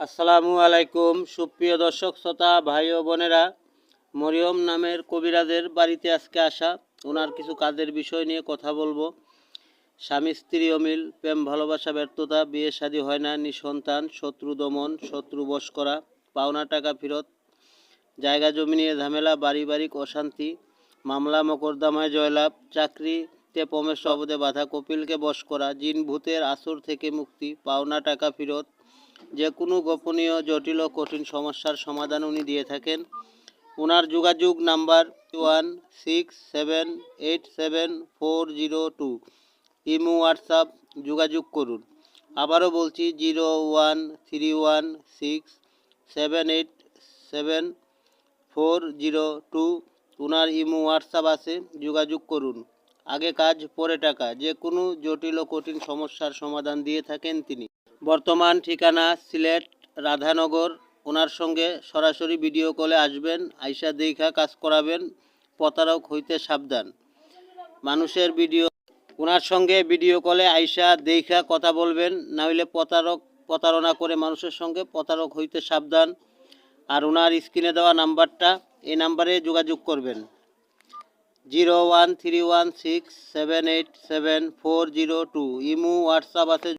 আসসালামু আলাইকুম, সুপ্রিয় দর্শক, শ্রোতা, ভাই ও বোনেরা। মরিয়ম নামের কবিরাজের বাড়িতে আজকে আসা। ওনার কিছু কাজের বিষয় নিয়ে কথা বলব। স্বামী, স্ত্রী অমিল, প্রেম, ভালোবাসা, ব্যর্থতা, বিয়ে, শাদী হয় না, নিঃসন্তান, শত্রু দমন, শত্রু বশ করা, পাওনা টাকা ফেরত, জায়গা জমি নিয়ে ঝামেলা পারিবারিক অশান্তি, মামলা, মোকদ্দমায় জয়লাভ, চাকরিতে পমের শব্দে বাধা, কপিলকে বশ করা জিন ভূতের আসর থেকে মুক্তি, পাওনা টাকা ফেরত যে কোনো গোপনীয়, জটিল ও কঠিন সমস্যার সমাধান উনি দিয়ে থাকেন। ওনার যোগাযোগ number one six seven eight seven four zero two. Imo, WhatsApp, যোগাযোগ করুন। আবারও বলছি, zero one three one six seven eight seven four zero two. ওনার ইমো, হোয়াটসঅ্যাপ আছে, যোগাযোগ করুন। আগে কাজ, পরে টাকা। যে কোনো জটিল ও কঠিন সমস্যার সমাধান দিয়ে থাকেন তিনি। বর্তমান ঠিকানা সিলেট রাধানগর। ওনার সঙ্গে সরাসরি ভিডিও কলে আসবেন, আইসা দেখা কাজ করাবেন, প্রতারক হইতে সাবধান। মানুষের ভিডিও ওনার সঙ্গে ভিডিও কলে আইসা দেখা কথা বলবেন না হইলে প্রতারক, প্রতারণা করে মানুষের সঙ্গে প্রতারক হইতে সাবধান। আর ওনার স্ক্রিনে দেওয়া নাম্বারটা, এই নাম্বারে যোগাযোগ করবেন। Zero one three one six seven eight seven four zero two. Imo, WhatsApp আছে।